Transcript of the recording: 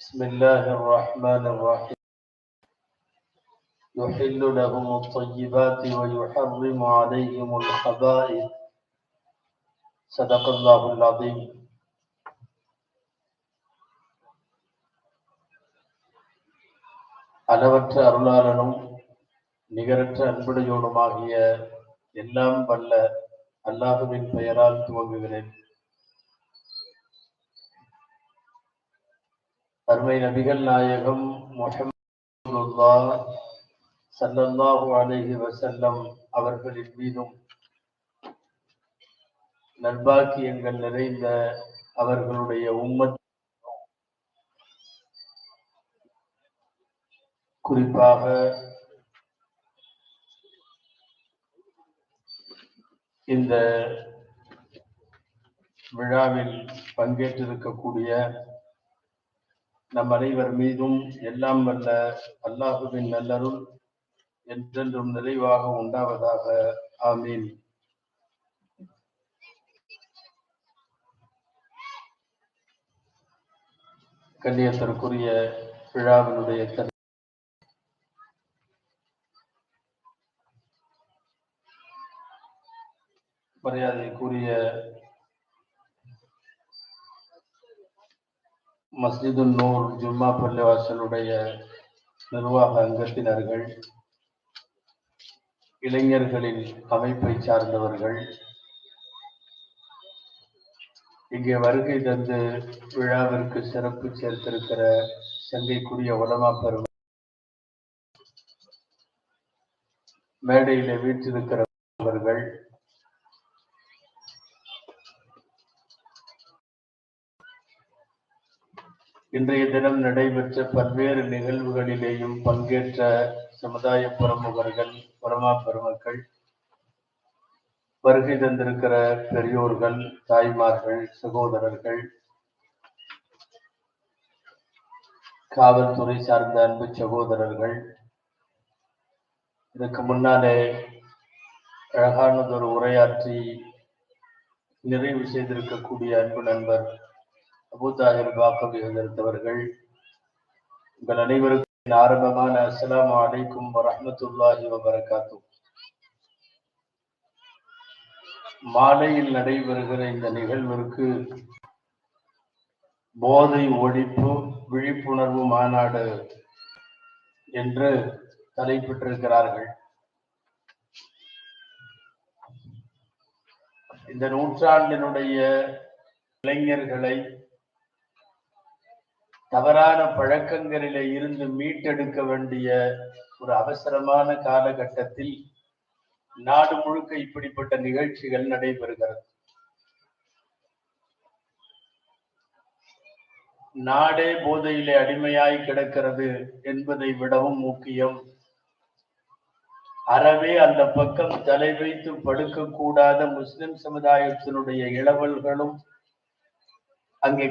بسم الله الرحمن الرحيم يحل لهم الطيبات ويحرم عليهم الخبائث صدق الله العظيم அளவற்ற அருளாளனும் நிகரற்ற அன்புடையோடுமாகிய எல்லாம் வல்ல அல்லாஹுவின் பெயரால் துவங்குகிறேன் அருமை நபிகள் நாயகம் முஹம்மதுல்லா சல்லல்லாஹு அலைஹி வசல்லம் அவர்களின் மீதும் நல்பாக்கியங்கள் நிறைந்த அவர்களுடைய உம்மத் குறிப்பாக இந்த விழாவில் பங்கேற்றிருக்கக்கூடிய நம் அனைவர் மீதும் எல்லாம் வல்ல அல்லாஹுவின் நல்லருள் என்றென்றும் நிறைவாக உண்டாவதாக. ஆமீன். கண்ணியத்திற்குரிய விழாவினுடைய மரியாதைக்குரிய மஸ்ஜிது நூர் ஜும்மா பள்ளிவாசலுடைய நிர்வாக அங்கத்தினர்கள் இளைஞர்களின் அமைப்பை சார்ந்தவர்கள் இங்கே வருகை தந்து விழாவிற்கு சிறப்பு சேர்த்திருக்கிற சங்கைக்குரிய உலமா பெரும் மேடையில வீற்றிருக்கிறவர்கள் இன்றைய தினம் நடைபெற்ற பல்வேறு நிகழ்வுகளிலேயும் பங்கேற்ற சமுதாய பிரமுகர்கள் பரமா பெருமக்கள் வருகை தந்திருக்கிற பெரியோர்கள் தாய்மார்கள் சகோதரர்கள் காவல்துறை சார்ந்த அன்பு சகோதரர்கள். இதுக்கு முன்னாலே அழகானதொரு உரையாற்றி நிறைவு செய்திருக்கக்கூடிய அன்பு நண்பர் அபுதாஹிர் பாக்கவி அவர்கள் உங்கள் அனைவருக்கும் ஆரம்பமான அஸ்லாம் அலைக்கும் வரமத்துல்லாஹி வரகாத்தும் மாலையில் நடைபெறுகிற இந்த நிகழ்விற்கு போதை ஒழிப்பு விழிப்புணர்வு மாநாடு என்று தலைப்பிட்டிருக்கிறார்கள். இந்த நூற்றாண்டினுடைய இளைஞர்களை தவறான பழக்கங்களிலே இருந்து மீட்டெடுக்க வேண்டிய ஒரு அவசரமான காலகட்டத்தில் நாடு முழுக்க இப்படிப்பட்ட நிகழ்ச்சிகள் நடைபெறுகிறது. நாடே போதையிலே அடிமையாய் கிடக்கிறது என்பதை விடவும் முக்கியம். அறவே அந்த பக்கம் தலை வைத்து படுக்கக்கூடாத முஸ்லிம் சமுதாயத்தினுடைய இளவல்களும் அங்கே